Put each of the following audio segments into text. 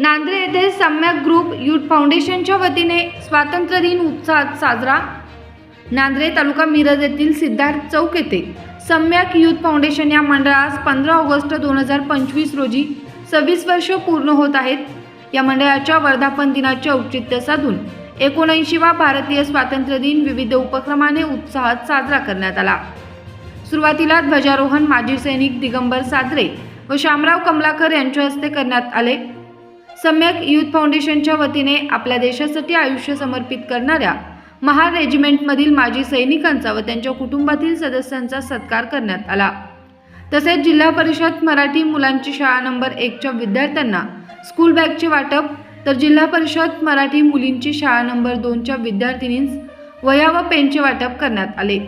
नांद्रे येथे सम्यक group youth फाउंडेशनच्या वतीने स्वातंत्र्य दिन उत्साहात साजरा. नांद्रे तालुका मिरज येथील सिद्धार्थ चौक येथे सम्यक युथ फाउंडेशन या मंडळास पंधरा ऑगस्ट दोन हजार पंचवीस रोजी सव्वीस वर्ष पूर्ण होत आहेत. या मंडळाच्या वर्धापन दिनाचे औचित्य साधून एकोणऐंशीवा भारतीय स्वातंत्र्य दिन विविध उपक्रमाने उत्साहात साजरा करण्यात आला. सुरुवातीला ध्वजारोहण माजी सैनिक दिगंबर सादरे व शामराव कमलाकर यांच्या हस्ते करण्यात आले. सम्यक युथ फाउंडेशनच्या वतीने आपल्या देशासाठी आयुष्य समर्पित करणाऱ्या महार रेजिमेंटमधील माजी सैनिकांचा व त्यांच्या कुटुंबातील सदस्यांचा सत्कार करण्यात आला. तसेच जिल्हा परिषद मराठी मुलांची शाळा नंबर एकच्या विद्यार्थ्यांना स्कूल बॅगचे वाटप तर जिल्हा परिषद मराठी मुलींची शाळा नंबर दोनच्या विद्यार्थिनींस वह्या व पेनचे वाटप करण्यात आले.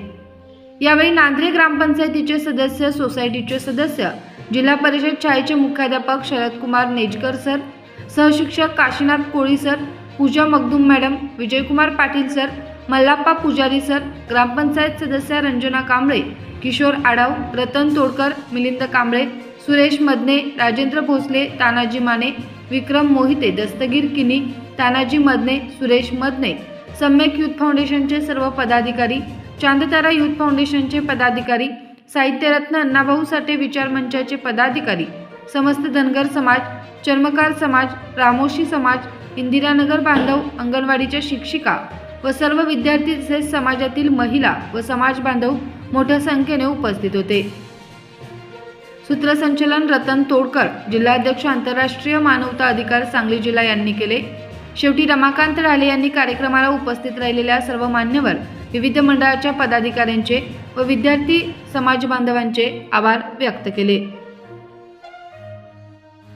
यावेळी नांद्रे ग्रामपंचायतीचे सदस्य सोसायटीचे सदस्य जिल्हा परिषद शाळेचे मुख्याध्यापक Sharadkumar Nejkar sir सहशिक्षक Kashinath Koli sir Pooja Magdum madam Vijaykumar Patil sir Mallappa Pujari sir ग्रामपंचायत सदस्य रंजना कांबळे किशोर आडाव रतन तोडकर मिलिंद कांबळे सुरेश मदने राजेंद्र भोसले तानाजी माने विक्रम मोहिते दस्तगीर किनी तानाजी मदने सुरेश मदने. सम्यक यूथ फाउंडेशनचे सर्व पदाधिकारी चांदतारा यूथ फाउंडेशनचे पदाधिकारी साहित्यरत्न अण्णाभाऊ साठे विचार मंचाचे पदाधिकारी समस्त धनगर समाज चर्मकार समाज रामोशी समाज इंदिरानगर बांधव अंगणवाडीच्या शिक्षिका व सर्व विद्यार्थी तसेच समाजातील महिला व समाज बांधव मोठ्या संख्येने उपस्थित होते. सूत्रसंचलन रतन तोडकर जिल्हाध्यक्ष आंतरराष्ट्रीय मानवता अधिकार सांगली जिल्हा यांनी केले. शेवटी रमाकांत राले यांनी कार्यक्रमाला उपस्थित राहिलेल्या सर्व मान्यवर विविध मंडळाच्या पदाधिकाऱ्यांचे व विद्यार्थी समाज बांधवांचे आभार व्यक्त केले.